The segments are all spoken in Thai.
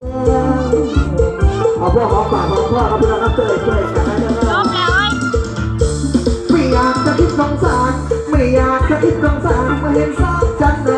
เอาพวกของฝากของพ่อครับพี่น้องครับเตยเตยกันจบแล้วเอ้ยไม่อยากจะคิดสงสารไม่อยากจะคิดสงสารมาเห็นสองฉันเลย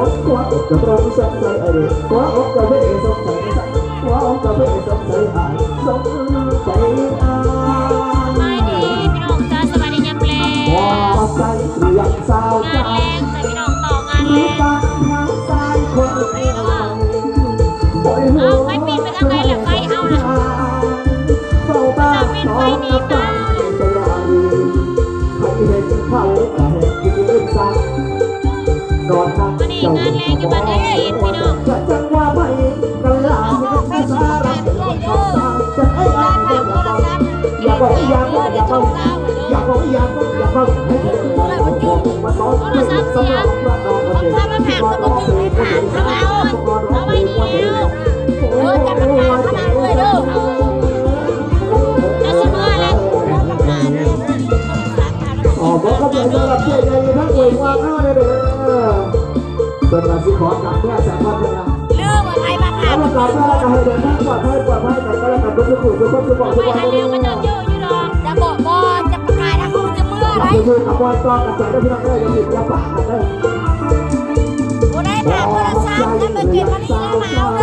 อจะเป็นรถกว่าจะตรงสงสัยอะไรกวาอกจะไม่สงสัยกวาอกจะไม่สงสัยอ่านสง จ้าจะจังว่าไม่กันลาม่สาระจะให้อันเดียวอาบอกอย่าบอกอย่าบอกอย่าบอก เป็นราศีขอกับเพื่อนแสนพันนะเรื่องอะไรบ้างแล้อะวก็เพื่อนก็ให้เดินทางปลอดภัยปลอดภัยแต่ก็แล้วกันทุกคนทุกคนทุกคนทุกไม่คนทันเร็วก็จะเยอะอยู่หรอจะบอกบอจะประกาศถ้าคุณจะเมื่อไรคือขบวนกอกับใจได้พี่น้องได้จะติดยาปากกันได้โอ้ได้ผ่านโทรศัพท์แล้วมันเก็บมันี่แล้วมาเอเด้อเจ้า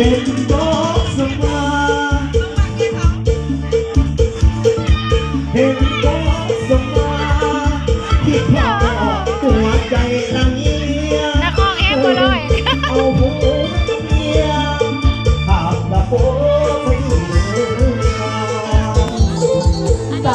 เห็นบอกสมาเห็นบอกสมาที่พลาดหัวใจละเงียนักร้องเอฟก็เลยเอาหูเมียหากตะโพไม่เหลืออันยดา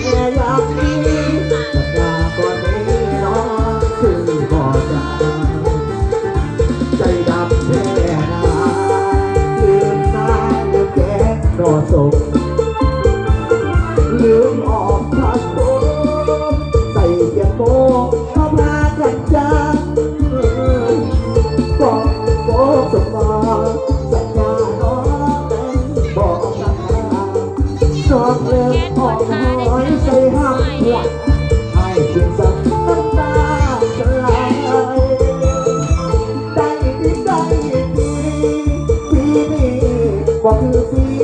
แค่อยากมีแต่ลาก่อนนี้น้องคือบ่ได้ใจดำแท้นาลืมตาแล้วแกรอส่งลืมออกพัดโบใส่เกียงโบเข้ามากันจ้า นี้บอ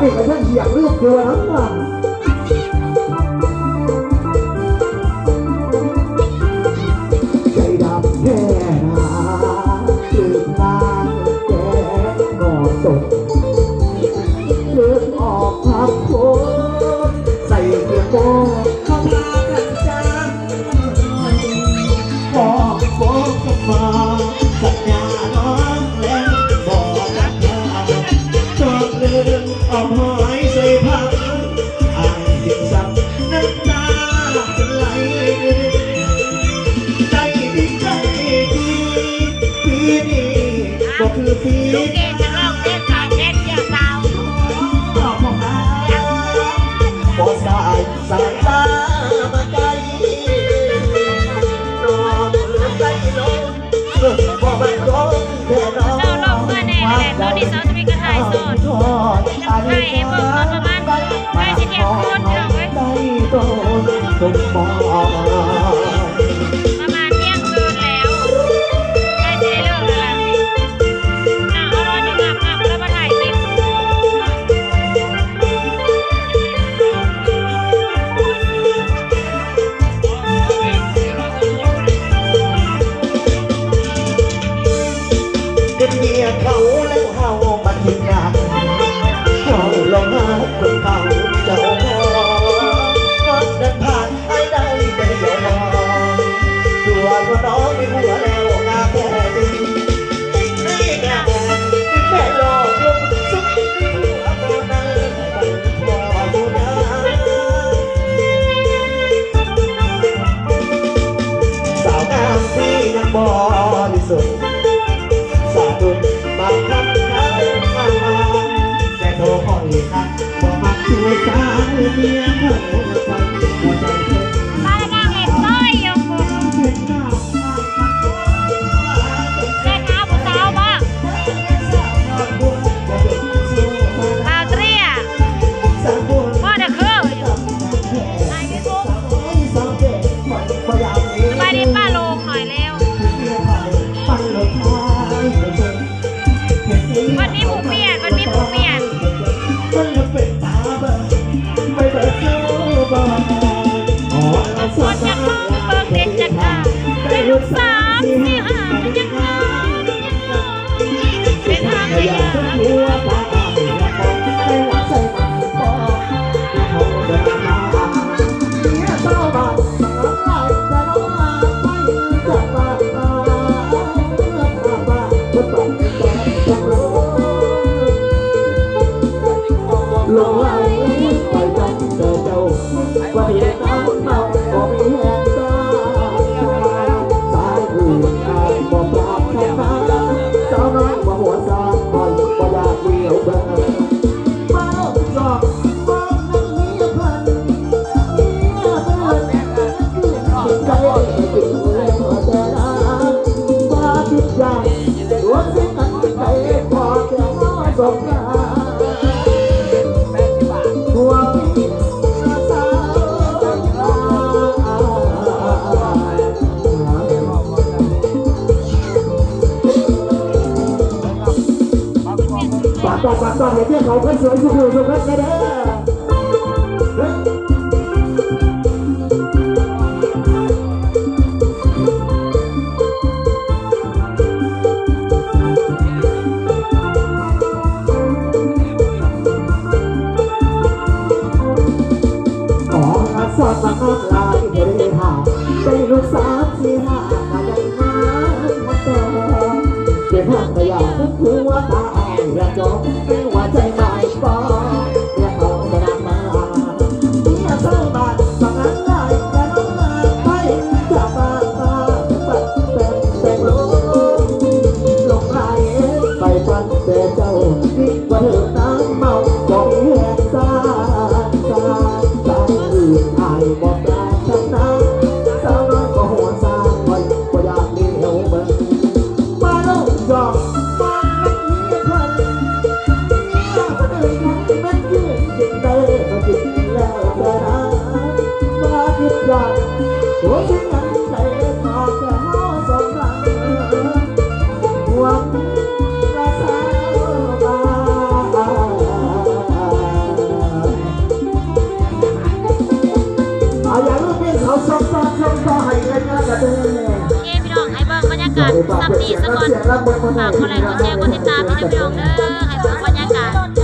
그 래, 가算.이제약을 먹. สาามาลนอนใจลงพอมันคงแค่เราลองเมื่นหลอนเมีกระถ่ายสดกระถ่ายให้พวกเราประมาณใกล้จะเที่ยงคืนเราไว้ เขา สาวเมียเขาฟัง งกานต์แปดสิบบาททั่วพิษสวปากต่อปกเพื่อเขาเพื่อสวยทุกคนทุกคนเด้อ ว่าเธากาศซัมนี่ซะก่อนฝากคนไลค์กดแชร์กดติดตามให้พี่น้องเด้อให้เบิ่งบรรยากาศ